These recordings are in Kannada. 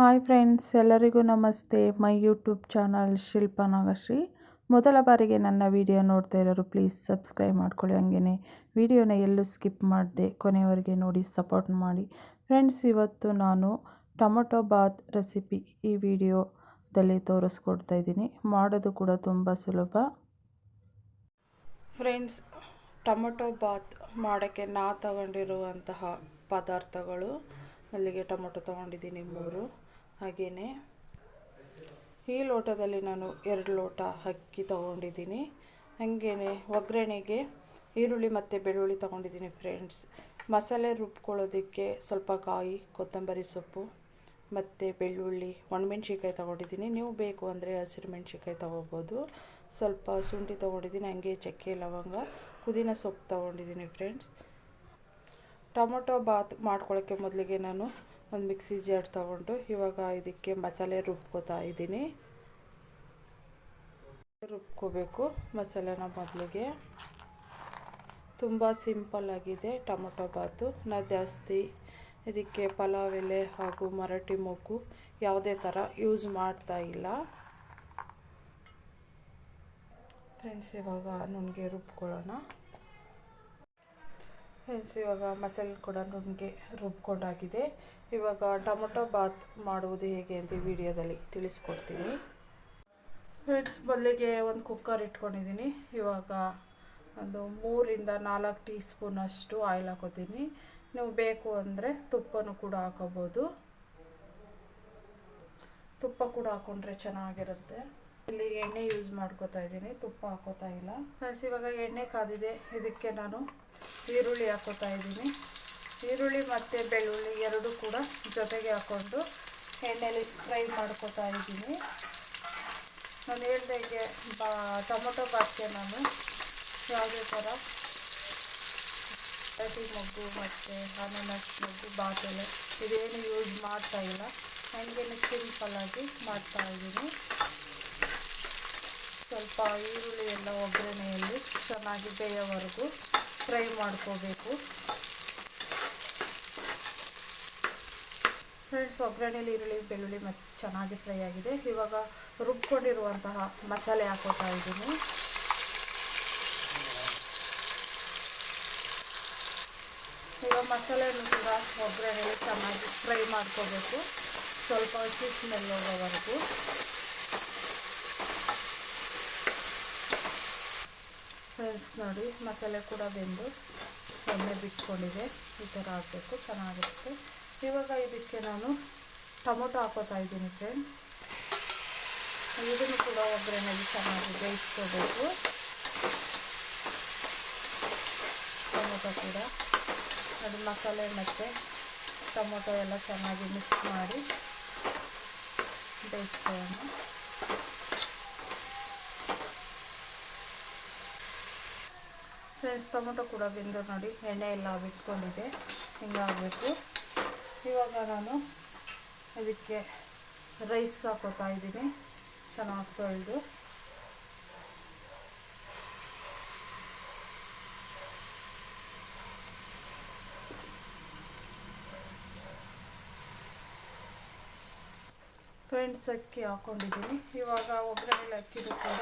ಹಾಯ್ ಫ್ರೆಂಡ್ಸ್, ಎಲ್ಲರಿಗೂ ನಮಸ್ತೆ. My YouTube channel Shilpa Nagashree. ಮೊದಲ ಬಾರಿಗೆ ನನ್ನ ವಿಡಿಯೋ ನೋಡ್ತಾ ಇರೋರು, ಪ್ಲೀಸ್ ಸಬ್ಸ್ಕ್ರೈಬ್ ಮಾಡ್ಕೊಳ್ಳಿ. ಹಂಗೇ ವಿಡಿಯೋನ ಎಲ್ಲೂ ಸ್ಕಿಪ್ ಮಾಡಿದೆ ಕೊನೆಯವರೆಗೆ ನೋಡಿ, ಸಪೋರ್ಟ್ ಮಾಡಿ. ಫ್ರೆಂಡ್ಸ್, ಇವತ್ತು ನಾನು ಟೊಮೊಟೊ ಬಾತ್ ರೆಸಿಪಿ ಈ ವಿಡಿಯೋದಲ್ಲಿ ತೋರಿಸ್ಕೊಡ್ತಾ ಇದ್ದೀನಿ. ಮಾಡೋದು ಕೂಡ ತುಂಬ ಸುಲಭ. ಫ್ರೆಂಡ್ಸ್, ಟೊಮೊಟೊ ಬಾತ್ ಮಾಡೋಕ್ಕೆ ನಾ ತಗೊಂಡಿರುವಂತಹ ಪದಾರ್ಥಗಳು, ಅಲ್ಲಿಗೆ ಟೊಮೊಟೊ ತೊಗೊಂಡಿದ್ದೀನಿ ಮೂರು. ಹಾಗೆಯೇ ಈ ಲೋಟದಲ್ಲಿ ನಾನು ಎರಡು ಲೋಟ ಅಕ್ಕಿ ತಗೊಂಡಿದ್ದೀನಿ. ಹಾಗೇ ಒಗ್ಗರಣೆಗೆ ಈರುಳ್ಳಿ ಮತ್ತು ಬೆಳ್ಳುಳ್ಳಿ ತಗೊಂಡಿದ್ದೀನಿ ಫ್ರೆಂಡ್ಸ್ ಮಸಾಲೆ ರುಬ್ಕೊಳ್ಳೋದಕ್ಕೆ ಸ್ವಲ್ಪ ಕಾಯಿ, ಕೊತ್ತಂಬರಿ ಸೊಪ್ಪು ಮತ್ತು ಬೆಳ್ಳುಳ್ಳಿ ಒಣಮೆಣ್ಸಿಕಾಯಿ ತೊಗೊಂಡಿದ್ದೀನಿ. ನೀವು ಬೇಕು ಅಂದರೆ ಹಸಿರು ಮೆಣ್ಸಿಕಾಯಿ ತೊಗೋಬೋದು. ಸ್ವಲ್ಪ ಶುಂಠಿ ತೊಗೊಂಡಿದ್ದೀನಿ, ಹಂಗೆ ಚಕ್ಕೆ, ಲವಂಗ, ಪುದೀನ ಸೊಪ್ಪು ತೊಗೊಂಡಿದ್ದೀನಿ ಫ್ರೆಂಡ್ಸ್ ಟೊಮೊಟೊ ಬಾತ್ ಮಾಡ್ಕೊಳ್ಳೋಕ್ಕೆ ಮೊದಲಿಗೆ ನಾನು ಒಂದು ಮಿಕ್ಸಿ ಜಾರ್ ತಗೊಂಡು ಇವಾಗ ಇದಕ್ಕೆ ಮಸಾಲೆ ರುಬ್ಕೋತಾ ಇದ್ದೀನಿ. ರುಬ್ಕೋಬೇಕು ಮಸಾಲೆನ ಮೊದಲಿಗೆ. ತುಂಬ ಸಿಂಪಲ್ ಆಗಿದೆ ಟೊಮೊಟೊ ಬಾತು. ನಾ ಜಾಸ್ತಿ ಇದಕ್ಕೆ ಪಲಾವ್ ಎಲೆ ಹಾಗೂ ಮರಾಠಿ ಮೂಗು ಯಾವುದೇ ಥರ ಯೂಸ್ ಮಾಡ್ತಾ ಇಲ್ಲ. ಫ್ರೆಂಡ್ಸ್, ಇವಾಗ ನುಣ್ಣಗೆ ರುಬ್ಕೊಳ್ಳೋಣ. ಫ್ರೆಂಡ್ಸ್ ಇವಾಗ ಮಸಾಲೆ ಕೂಡ ನುಣ್ಣಗೆ ರುಬ್ಕೊಂಡಾಗಿದೆ. ಇವಾಗ ಟೊಮೊಟೊ ಬಾತ್ ಮಾಡುವುದು ಹೇಗೆ ಅಂತ ವಿಡಿಯೋದಲ್ಲಿ ತಿಳಿಸ್ಕೊಡ್ತೀನಿ. ಫ್ರೆಂಡ್ಸ್ ಮೊದಲಿಗೆ ಒಂದು ಕುಕ್ಕರ್ ಇಟ್ಕೊಂಡಿದ್ದೀನಿ. ಇವಾಗ ಒಂದು ಮೂರಿಂದ ನಾಲ್ಕು ಟೀ ಸ್ಪೂನಷ್ಟು ಆಯಿಲ್ ಹಾಕೋತೀನಿ. ನೀವು ಬೇಕು ಅಂದರೆ ತುಪ್ಪನೂ ಕೂಡ ಹಾಕೋಬೋದು. ತುಪ್ಪ ಕೂಡ ಹಾಕೊಂಡ್ರೆ ಚೆನ್ನಾಗಿರುತ್ತೆ. ಇಲ್ಲಿ ಎಣ್ಣೆ ಯೂಸ್ ಮಾಡ್ಕೋತಾ ಇದ್ದೀನಿ. ತುಪ್ಪ ಹಾಕೋತಾ ಇಲ್ಲ. ಫ್ರೆಂಡ್ಸ್ ಇವಾಗ ಎಣ್ಣೆ ಕಾದಿದೆ. ಇದಕ್ಕೆ ನಾನು ಈರುಳ್ಳಿ ಹಾಕೋತಾ ಇದ್ದೀನಿ. ಈರುಳ್ಳಿ ಮತ್ತು ಬೆಳ್ಳುಳ್ಳಿ ಎರಡೂ ಕೂಡ ಜೊತೆಗೆ ಹಾಕೊಂಡು ಎಣ್ಣೆಯಲ್ಲಿ ಫ್ರೈ ಮಾಡ್ಕೋತಾ ಇದ್ದೀನಿ. ನಾನು ಹೇಳ್ದಂಗೆ ಬಾ, ಟೊಮೊಟೊ ಬಾತ್ಗೆ ನಾನು ಯಾವುದೇ ಥರ ಅರಟಿ ಮೊಗ್ಗು ಮತ್ತು ಅನಾನಸ್ ಮೊಗ್ಗು, ಬಾತಲೆ ಇದೇನು ಯೂಸ್ ಮಾಡ್ತಾ ಇಲ್ಲ. ಹಂಗೆ ಸಿಂಪಲ್ಲಾಗಿ ಮಾಡ್ತಾ ಇದ್ದೀನಿ. ಸ್ವಲ್ಪ ಈರುಳ್ಳಿ ಎಲ್ಲ ಒಗ್ಗರಣೆಯಲ್ಲಿ ಚೆನ್ನಾಗಿ ಬೇಯೋವರೆಗೂ ಫ್ರೈ ಮಾಡ್ಕೋಬೇಕು. ಫ್ರೆಂಡ್ಸ್ ಒಗ್ಗರಣೆಯಲ್ಲಿ ಈರುಳ್ಳಿ, ಬೆಳ್ಳುಳ್ಳಿ ಮತ್ತು ಚೆನ್ನಾಗಿ ಫ್ರೈ ಆಗಿದೆ. ಇವಾಗ ರುಬ್ಕೊಂಡಿರುವಂತಹ ಮಸಾಲೆ ಹಾಕೋತಾ ಇದ್ದೀನಿ. ಇವಾಗ ಮಸಾಲೆಯನ್ನು ಕೂಡ ಒಗ್ಗರಣೆಯಲ್ಲಿ ಚೆನ್ನಾಗಿ ಫ್ರೈ ಮಾಡ್ಕೋಬೇಕು. ಸ್ವಲ್ಪ ಹಸಿ ಸ್ಮೆಲ್ ಹೋಗೋವರೆಗೂ ಫ್ರೆಂಡ್ಸ್ ನೋಡಿ, ಮಸಾಲೆ ಕೂಡ ಬೆಂದು ಎಣ್ಣೆ ಬಿಟ್ಕೊಂಡಿದೆ. ಈ ಥರ ಆಗಬೇಕು, ಚೆನ್ನಾಗಿರುತ್ತೆ. ಇವಾಗ ಇದಕ್ಕೆ ನಾನು ಟೊಮೊಟೊ ಹಾಕೋತಾ ಇದ್ದೀನಿ ಫ್ರೆಂಡ್ಸ್. ಇದನ್ನು ಕೂಡ ಒಗ್ಗರಣೆಗೆ ಚೆನ್ನಾಗಿ ಬೇಯಿಸ್ಕೋಬೇಕು. ಟೊಮೊಟೊ ಕೂಡ. ಅದು ಮಸಾಲೆ ಮತ್ತು ಟೊಮೊಟೊ ಎಲ್ಲ ಚೆನ್ನಾಗಿ ಮಿಕ್ಸ್ ಮಾಡಿ ಬೇಯಿಸ್ಕೊಳ್ಳೋಣ. ಫ್ರೆಂಡ್ಸ್, ಟೊಮೊಟೊ ಕೂಡ ಬೆಂದು ನೋಡಿ, ಎಣ್ಣೆ ಎಲ್ಲ ಬಿಟ್ಕೊಂಡಿದೆ, ಹಿಂಗಾಗಬೇಕು. ಇವಾಗ ನಾನು ಇದಕ್ಕೆ ರೈಸ್ ಹಾಕೋತಾ ಇದ್ದೀನಿ. ಚೆನ್ನಾಗಿ ತೊಳೆದು. ಫ್ರೆಂಡ್ಸ್, ಅಕ್ಕಿ ಹಾಕ್ಕೊಂಡಿದ್ದೀನಿ ಇವಾಗ ಒಗ್ಗರಣೆಲಿ ಅಕ್ಕಿದು ಕೂಡ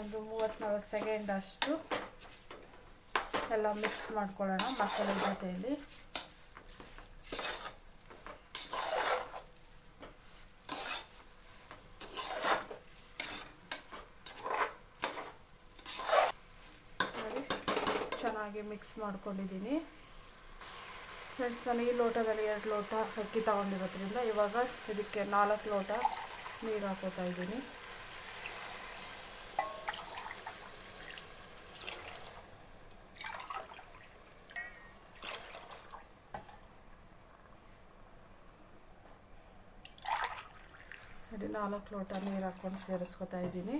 ಒಂದು ಮೂವತ್ತ್ನಾಲ್ಕು ಸೆಕೆಂಡ್ ಅಷ್ಟು ಎಲ್ಲ ಮಿಕ್ಸ್ ಮಾಡ್ಕೊಳ್ಳೋಣ ಮಸಾಲೆ ಜೊತೆಯಲ್ಲಿ. ಚೆನ್ನಾಗಿ ಮಿಕ್ಸ್ ಮಾಡ್ಕೊಂಡಿದ್ದೀನಿ. ಫ್ರೆಂಡ್ಸ್ ನಾನು ಈ ಲೋಟದಲ್ಲಿ ಎರಡು ಲೋಟ ಅಕ್ಕಿ ತಗೊಂಡಿರೋದ್ರಿಂದ ಇವಾಗ ಇದಕ್ಕೆ ನಾಲ್ಕು ಲೋಟ ನೀರು ಹಾಕೋತಾ ಇದ್ದೀನಿ. ಅದೇ ನಾಲ್ಕು ಲೋಟ ನೀರು ಹಾಕ್ಕೊಂಡು ಸೇರಿಸ್ಕೊತಾ ಇದ್ದೀನಿ.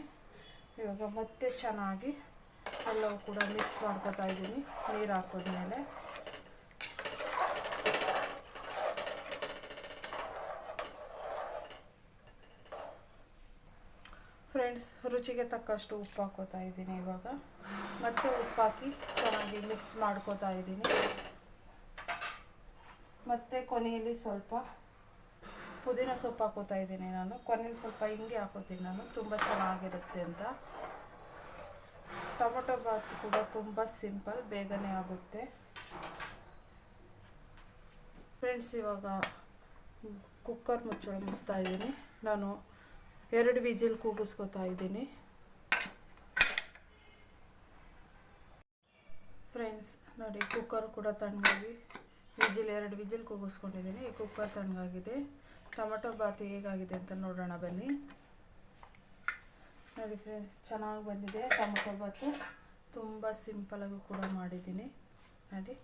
ಇವಾಗ ಮತ್ತೆ ಚೆನ್ನಾಗಿ ಎಲ್ಲವೂ ಕೂಡ ಮಿಕ್ಸ್ ಮಾಡ್ಕೊತಾ ಇದ್ದೀನಿ, ನೀರು ಹಾಕಿದ್ಮೇಲೆ. ಫ್ರೆಂಡ್ಸ್, ರುಚಿಗೆ ತಕ್ಕಷ್ಟು ಉಪ್ಪು ಹಾಕೋತಾ ಇದ್ದೀನಿ ಇವಾಗ. ಮತ್ತೆ ಉಪ್ಪು ಹಾಕಿ ಚೆನ್ನಾಗಿ ಮಿಕ್ಸ್ ಮಾಡ್ಕೋತಾ ಇದ್ದೀನಿ. ಮತ್ತು ಕೊನೆಯಲ್ಲಿ ಸ್ವಲ್ಪ ಪುದೀನ ಸೊಪ್ಪು ಹಾಕೋತಾ ಇದ್ದೀನಿ ನಾನು. ಕೊನೆಯಲ್ಲಿ ಸ್ವಲ್ಪ ಹಿಂಗೆ ಹಾಕೋತೀನಿ ನಾನು. ತುಂಬ ಚೆನ್ನಾಗಿರುತ್ತೆ ಅಂತ. ಟೊಮೊಟೊ ಬಾತ್ ಕೂಡ ತುಂಬ ಸಿಂಪಲ್, ಬೇಗನೆ ಆಗುತ್ತೆ. ಫ್ರೆಂಡ್ಸ್, ಇವಾಗ ಕುಕ್ಕರ್ ಮುಚ್ಚಳ ಮುಚ್ತಾ ಇದ್ದೀನಿ. ನಾನು ಎರಡು ವಿಜಿಲ್ ಕೂಗಿಸ್ಕೊತಾ ಇದ್ದೀನಿ. ಫ್ರೆಂಡ್ಸ್, ನೋಡಿ, ಕುಕ್ಕರ್ ಕೂಡ ತಣ್ಣಗಾಗಿ ವಿಜಿಲ್, ಎರಡು ವಿಜಿಲ್ ಕೂಗಿಸ್ಕೊಂಡಿದ್ದೀನಿ. ಈ ಕುಕ್ಕರ್ ತಣ್ಣಗಾಗಿದೆ. ಟೊಮೊಟೊ ಬಾತ್ ಹೇಗಾಗಿದೆ ಅಂತ ನೋಡೋಣ ಬನ್ನಿ. ನೋಡಿ ಫ್ರೆಂಡ್ಸ್ ಚೆನ್ನಾಗಿ ಬಂದಿದೆ ಟೊಮೆಟೊ ಬಾತು ತುಂಬ ಸಿಂಪಲಾಗೂ ಕೂಡ ಮಾಡಿದ್ದೀನಿ. ನೋಡಿ.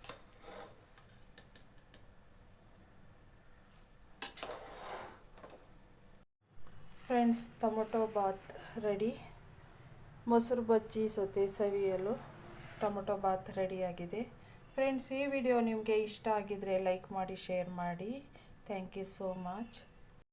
ಫ್ರೆಂಡ್ಸ್ ಟೊಮೊಟೊ ಬಾತ್ ರೆಡಿ ಮೊಸರು ಬಜ್ಜಿ ಸೊತೆ ಸವಿಯಲು ಟೊಮೊಟೊ ಬಾತ್ ರೆಡಿಯಾಗಿದೆ ಫ್ರೆಂಡ್ಸ್ ಈ ವಿಡಿಯೋ ನಿಮಗೆ ಇಷ್ಟ ಆಗಿದ್ರೆ ಲೈಕ್ ಮಾಡಿ ಶೇರ್ ಮಾಡಿ. Thank you so much.